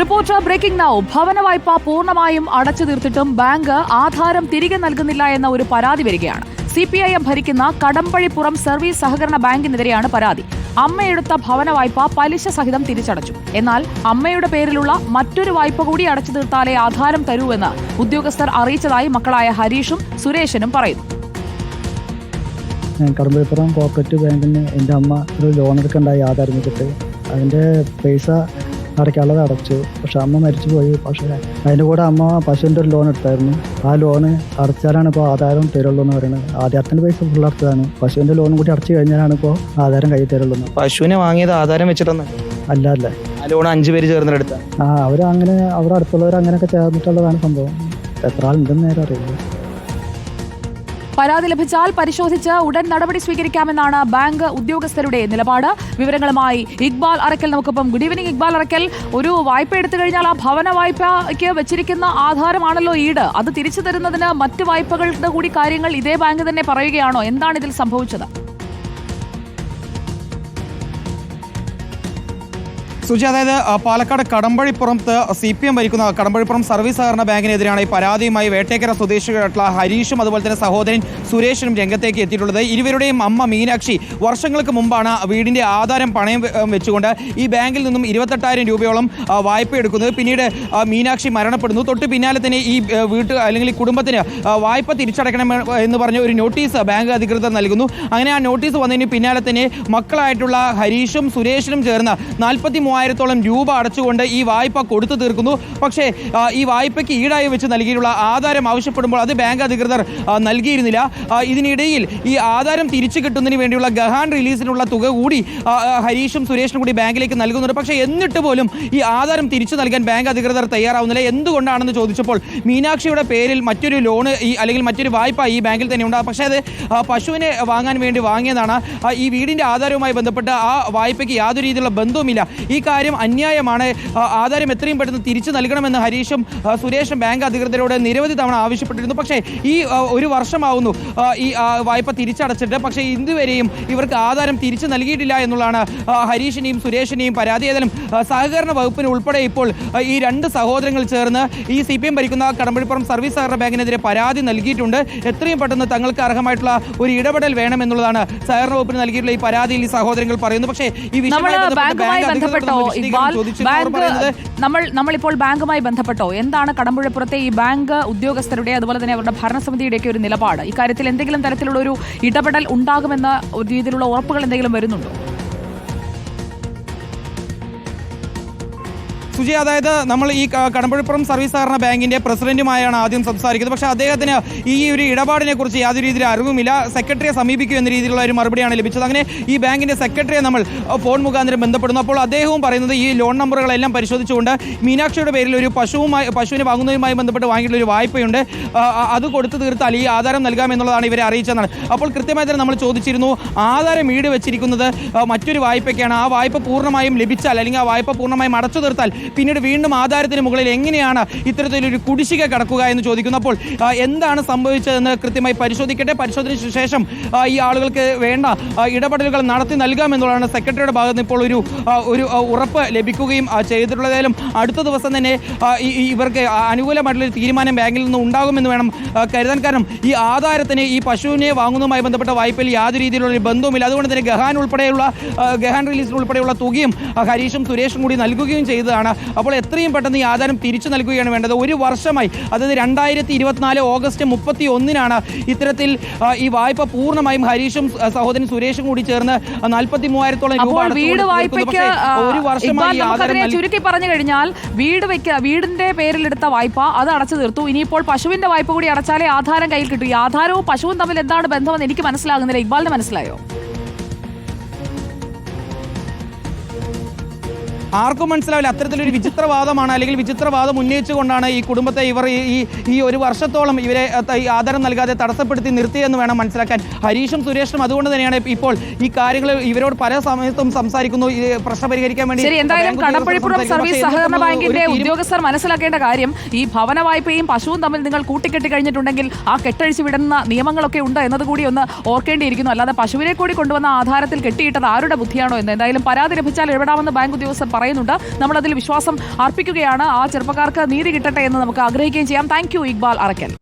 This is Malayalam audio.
Reporter breaking now. ഭവന വായ്പ പൂർണമായും അടച്ചു തീർത്തിട്ടും ബാങ്ക് ആധാരം തിരികെ നൽകുന്നില്ല എന്ന ഒരു പരാതി വരികയാണ്. സി പി ഐ എം ഭരിക്കുന്ന കടമ്പഴിപ്പുറം സർവീസ് സഹകരണ ബാങ്കിനെതിരെയാണ് പരാതി. അമ്മയെടുത്ത ഭവന വായ്പ പലിശ സഹിതം തിരിച്ചടച്ചു. എന്നാൽ അമ്മയുടെ പേരിലുള്ള മറ്റൊരു വായ്പ കൂടി അടച്ചു തീർത്താലേ ആധാരം തരൂവെന്ന് ഉദ്യോഗസ്ഥർ അറിയിച്ചതായി മക്കളായ ഹരീഷും സുരേഷനും പറയുന്നു. കടമ്പഴിപ്പുറം കോപ്പറേറ്റീവ് ബാങ്കിന് എന്റെ അമ്മ ഒരു ലോൺ എടുക്കണ്ടായി ആധാരം വെച്ചിട്ട് അതിന്റെ പൈസ അടയ്ക്കാനുള്ളത് അടച്ചു. പക്ഷെ അമ്മ മരിച്ചു പോയി പക്ഷേ അതിന്റെ കൂടെ അമ്മ പശുവിന്റെ ഒരു ലോൺ എടുത്തായിരുന്നു. ആ ലോണ് അടച്ചാലാണ് ഇപ്പോൾ ആധാരം തരുള്ളൂ എന്ന് പറയുന്നത്. ആധാരത്തിന്റെ പൈസ ഫുൾ അടച്ചതാണ്. പശുവിന്റെ ലോൺ കൂടി അടച്ചു കഴിഞ്ഞാലാണ് ഇപ്പോൾ ആധാരം കയ്യിൽ തരുള്ളൂ പശുവിനെ വാങ്ങിയത് ആധാരം വെച്ചിട്ടൊന്നും അല്ല അല്ല. ലോൺ അഞ്ച് പേര് ചേർന്നെടുത്ത ആ അവർ അങ്ങനെ അവിടെ അടുത്തുള്ളവർ അങ്ങനെയൊക്കെ ചേർന്നിട്ടുള്ളതാണ് സംഭവം. എത്ര ആളുണ്ടെന്ന് നേരെ അറിയില്ല. പരാതി ലഭിച്ചാൽ പരിശോധിച്ച് ഉടൻ നടപടി സ്വീകരിക്കാമെന്നാണ് ബാങ്ക് ഉദ്യോഗസ്ഥരുടെ നിലപാട്. വിവരങ്ങളുമായി ഇക്ബാൽ അറക്കൽ നമുക്കിപ്പം ഗുഡ് ഈവനിങ് ഇക്ബാൽ അറക്കൽ ഒരു വായ്പ എടുത്തു കഴിഞ്ഞാൽ ആ ഭവന വായ്പയ്ക്ക് വെച്ചിരിക്കുന്ന ആധാരമാണല്ലോ ഈട്. അത് തിരിച്ചു തരുന്നതിന് മറ്റ് വായ്പകളുടെ കൂടി കാര്യങ്ങൾ ഇതേ ബാങ്ക് തന്നെ പറയുകയാണോ? എന്താണ് ഇതിൽ സംഭവിച്ചത്? സുജി അതായത് പാലക്കാട് കടമ്പഴിപ്പുറത്ത് സി പി എം ഭരിക്കുന്ന കടമ്പഴിപ്പുറം സർവീസ് സഹകരണ ബാങ്കിനെതിരെയാണ് ഈ പരാതിയുമായി വേട്ടേക്കര സ്വദേശികളായിട്ടുള്ള ഹരീഷും അതുപോലെ തന്നെ സഹോദരൻ സുരേഷനും രംഗത്തേക്ക് എത്തിയിട്ടുള്ളത്. ഇരുവരുടെയും അമ്മ മീനാക്ഷി വർഷങ്ങൾക്ക് മുമ്പാണ് വീടിന്റെ ആധാരം പണയം വെച്ചുകൊണ്ട് ഈ ബാങ്കിൽ നിന്നും ഇരുപത്തെട്ടായിരം രൂപയോളം വായ്പ എടുക്കുന്നത്. പിന്നീട് മീനാക്ഷി മരണപ്പെടുന്നു. തൊട്ട് പിന്നാലെ തന്നെ ഈ വീട്ട് അല്ലെങ്കിൽ കുടുംബത്തിന് വായ്പ തിരിച്ചടക്കണം എന്ന് പറഞ്ഞ ഒരു നോട്ടീസ് ബാങ്ക് അധികൃതർ നൽകുന്നു. അങ്ങനെ ആ നോട്ടീസ് വന്നതിന് പിന്നാലെ തന്നെ മക്കളായിട്ടുള്ള ഹരീഷും സുരേഷിനും ചേർന്ന് നാൽപ്പത്തി മൂവായിരത്തോളം രൂപ അടച്ചുകൊണ്ട് ഈ വായ്പ കൊടുത്തു തീർക്കുന്നു. പക്ഷേ ഈ വായ്പയ്ക്ക് ഈടായി വെച്ച് നൽകിയിട്ടുള്ള ആധാരം ആവശ്യപ്പെടുമ്പോൾ അത് ബാങ്ക് അധികൃതർ നൽകിയിരുന്നില്ല. ഇതിനിടയിൽ ഈ ആധാരം തിരിച്ചു കിട്ടുന്നതിന് വേണ്ടിയുള്ള ഗഹാൻ റിലീസിനുള്ള തുക കൂടി ഹരീഷും സുരേഷും കൂടി ബാങ്കിലേക്ക് നൽകുന്നുണ്ട്. പക്ഷേ എന്നിട്ട് പോലും ഈ ആധാരം തിരിച്ചു നൽകാൻ ബാങ്ക് അധികൃതർ തയ്യാറാവുന്നില്ല. എന്തുകൊണ്ടാണെന്ന് ചോദിച്ചപ്പോൾ മീനാക്ഷിയുടെ പേരിൽ മറ്റൊരു ലോണ് ഈ അല്ലെങ്കിൽ മറ്റൊരു വായ്പ ഈ ബാങ്കിൽ തന്നെ ഉണ്ട് പക്ഷേ അത് പശുവിനെ വാങ്ങാൻ വേണ്ടി വാങ്ങിയതാണ്. ഈ വീടിന്റെ ആധാരവുമായി ബന്ധപ്പെട്ട് ആ വായ്പയ്ക്ക് യാതൊരു രീതിയിലുള്ള ബന്ധവുമില്ല. ഈ കാര്യം അന്യായമാണ്. ആധാരം എത്രയും പെട്ടെന്ന് തിരിച്ചു നൽകണമെന്ന് ഹരീഷും സുരേഷും ബാങ്ക് അധികൃതരോട് നിരവധി തവണ ആവശ്യപ്പെട്ടിരുന്നു. പക്ഷേ ഈ ഒരു വർഷമാവുന്നു. ഈ വായ്പ തിരിച്ചടച്ചിട്ട്. പക്ഷേ ഇതുവരെയും ഇവർക്ക് ആധാരം തിരിച്ചു നൽകിയിട്ടില്ല എന്നുള്ളതാണ് ഹരീഷിനെയും സുരേഷിനെയും പരാതി. ഏതായാലും സഹകരണ വകുപ്പിന് ഉൾപ്പെടെ ഇപ്പോൾ ഈ രണ്ട് സഹോദരങ്ങൾ ചേർന്ന് ഈ സി പി എം ഭരിക്കുന്ന കടമ്പഴിപ്പുറം സർവീസ് സഹകരണ ബാങ്കിനെതിരെ പരാതി നൽകിയിട്ടുണ്ട്. എത്രയും പെട്ടെന്ന് തങ്ങൾക്ക് അർഹമായിട്ടുള്ള ഒരു ഇടപെടൽ വേണമെന്നുള്ളതാണ് സഹകരണ വകുപ്പിന് നൽകിയിട്ടുള്ള ഈ പരാതിയിൽ ഈ സഹോദരങ്ങൾ പറയുന്നു. പക്ഷേ ഈ വിഷയം വിഷയവുമായി ബന്ധപ്പെട്ട്? നമ്മൾ ഇക്ബാൽ ബാങ്ക് നമ്മൾ നമ്മളിപ്പോൾ ബാങ്കുമായി ബന്ധപ്പെട്ടോ? എന്താണ് കടമ്പുഴപ്പുറത്തെ ഈ ബാങ്ക് ഉദ്യോഗസ്ഥരുടെ അതുപോലെ തന്നെ അവരുടെ ഭരണസമിതിയുടെയൊക്കെ ഒരു നിലപാട്? ഇക്കാര്യത്തിൽ എന്തെങ്കിലും തരത്തിലുള്ള ഒരു ഇടപെടൽ ഉണ്ടാകുമെന്ന രീതിയിലുള്ള ഉറപ്പുകൾ എന്തെങ്കിലും വരുന്നുണ്ടോ? സുജി അതായത് നമ്മൾ ഈ കടമ്പഴിപ്പുറം സർവീസ് സഹകരണ ബാങ്കിന്റെ പ്രസിഡന്റുമായാണ് ആദ്യം സംസാരിക്കുന്നത്. പക്ഷേ അദ്ദേഹത്തിന് ഈ ഒരു ഇടപാടിനെ കുറിച്ച് യാതൊരു രീതിയിൽ അറിവുമില്ല. സെക്രട്ടറിയെ സമീപിക്കും എന്ന രീതിയിലുള്ള ഒരു മറുപടിയാണ് ലഭിച്ചത്. അങ്ങനെ ഈ ബാങ്കിന്റെ സെക്രട്ടറിയെ നമ്മൾ ഫോൺ മുഖാന്തരം ബന്ധപ്പെടുന്നു. അപ്പോൾ അദ്ദേഹവും പറയുന്നത് ഈ ലോൺ നമ്പറുകളെല്ലാം പരിശോധിച്ചുകൊണ്ട് മീനാക്ഷിയുടെ പേരിൽ ഒരു പശുവുമായി പശുവിനെ വാങ്ങുന്നതുമായി ബന്ധപ്പെട്ട് വാങ്ങിയിട്ടുള്ള ഒരു വായ്പയുണ്ട് അത് കൊടുത്തു തീർത്താൽ ഈ ആധാരം നൽകാമെന്നുള്ളതാണ് ഇവരെ അറിയിച്ചതെന്നാണ്. അപ്പോൾ കൃത്യമായി തന്നെ നമ്മൾ ചോദിച്ചിരുന്നു ആധാരം ഈട് വെച്ചിരിക്കുന്നത് മറ്റൊരു വായ്പയ്ക്കാണ്. ആ വായ്പ പൂർണമായും ലഭിച്ചാൽ അല്ലെങ്കിൽ ആ വായ്പ പൂർണമായും അടച്ചു തീർത്താൽ പിന്നീട് വീണ്ടും ആധാരത്തിന് മുകളിൽ എങ്ങനെയാണ് ഇത്തരത്തിലൊരു കുടിശ്ശിക കടക്കുക എന്ന് ചോദിക്കുന്നു അപ്പോൾ എന്താണ് സംഭവിച്ചതെന്ന് കൃത്യമായി പരിശോധിക്കട്ടെ. പരിശോധനയ്ക്ക് ശേഷം ഈ ആളുകൾക്ക് വേണ്ട ഇടപെടലുകൾ നടത്തി നൽകാമെന്നുള്ളതാണ് സെക്രട്ടറിയുടെ ഭാഗത്ത് നിന്ന് ഇപ്പോൾ ഒരു ഒരു ഉറപ്പ് ലഭിക്കുകയും ചെയ്തിട്ടുള്ളതായാലും അടുത്ത ദിവസം തന്നെ ഇവർക്ക് അനുകൂലമായിട്ടുള്ള ഒരു തീരുമാനം ബാങ്കിൽ നിന്ന് ഉണ്ടാകുമെന്ന് വേണം കരുതാൻ. കാരണം ഈ ആധാരത്തിന് ഈ പശുവിനെ വാങ്ങുന്നതുമായി ബന്ധപ്പെട്ട വായ്പയിൽ യാതൊരു രീതിയിലുള്ള ബന്ധവുമില്ല. അതുകൊണ്ട് തന്നെ ഗഹാൻ ഉൾപ്പെടെയുള്ള ഗഹാൻ റിലീസിൽ ഉൾപ്പെടെയുള്ള തുകയും ഹരീഷും സുരേഷും കൂടി നൽകുകയും ചെയ്തതാണ് അപ്പോൾ എത്രയും പെട്ടെന്ന് ഈ ആധാരം തിരിച്ചു നൽകുകയാണ് വേണ്ടത്. ഒരു വർഷമായി അതായത് രണ്ടായിരത്തി ഇരുപത്തിനാല് ഓഗസ്റ്റ് മുപ്പത്തി ഒന്നിനാണ് ഇത്തരത്തിൽ ഈ വായ്പ പൂർണമായും ഹരീഷും സഹോദരൻ സുരേഷും കൂടി ചേർന്ന് നാൽപ്പത്തി മൂവായിരത്തോളം വീട് വായ്പയ്ക്ക് ഒരു വർഷമായി ചുരുക്കി പറഞ്ഞു കഴിഞ്ഞാൽ വീട് വെക്ക വീടിന്റെ പേരിലെടുത്ത വായ്പ അത് അടച്ചു തീർത്തു. ഇനിയിപ്പോൾ പശുവിന്റെ വായ്പ കൂടി അടച്ചാലേ ആധാരം കയ്യിൽ കിട്ടൂ. ഈ ആധാരവും പശുവും തമ്മിൽ എന്താണ് ബന്ധമെന്ന് എനിക്ക് മനസ്സിലാകുന്നില്ല. ഇക്ബാലിന് മനസ്സിലായോ? ആർക്കും മനസ്സിലാവില്ല. അത്തരത്തിലൊരു വിചിത്രവാദമാണ് അല്ലെങ്കിൽ വിചിത്രവാദം ഉന്നയിച്ചുകൊണ്ടാണ് ഈ കുടുംബത്തെ ഇവർ ഈ ഈ- ഒരു വർഷത്തോളം ഇവരെ ആദരം നൽകാതെ തടസ്സപ്പെടുത്തി നിർത്തിയെന്ന് വേണം മനസ്സിലാക്കാൻ. ഹരീഷും സുരേഷും അതുകൊണ്ട് തന്നെയാണ് ഇപ്പോൾ ഈ കാര്യങ്ങൾ ഇവരോട് പല സമയത്തും സംസാരിക്കുന്നു. ഈ പ്രശ്നം പരിഹരിക്കാൻ വേണ്ടി എന്തായാലും കടപ്പഴിപ്പുറം സർവീസ് സഹകരണ ബാങ്കിന്റെ ഉദ്യോഗസ്ഥർ മനസ്സിലാക്കേണ്ട കാര്യം ഈ ഭവന വായ്പയും പശുവും തമ്മിൽ നിങ്ങൾ കൂട്ടിക്കെട്ടി കഴിഞ്ഞിട്ടുണ്ടെങ്കിൽ ആ കെട്ടഴിച്ച് വിടുന്ന നിയമങ്ങളൊക്കെ ഉണ്ട് എന്നത് കൂടി ഒന്ന് ഓർക്കേണ്ടിയിരിക്കുന്നു. അല്ലാതെ പശുവിനെ കൂടി കൊണ്ടുവന്ന ആധാരത്തിൽ കെട്ടിയിട്ടത് ആരുടെ ബുദ്ധിയാണോ എന്ന് എന്തായാലും പരാതി ലഭിച്ചാൽ ഇടപെടാമെന്ന് ബാങ്ക് ഉദ്യോഗസ്ഥർ പറയുന്നുണ്ട്. നമ്മൾ അതിൽ വിശ്വാസം അർപ്പിക്കുകയാണ്. ആ ചെറുപ്പക്കാർക്ക് നീതി കിട്ടട്ടെ എന്ന് നമുക്ക് ആഗ്രഹിക്കുകയും ചെയ്യാം. താങ്ക് ഇക്ബാൽ അറക്കൽ.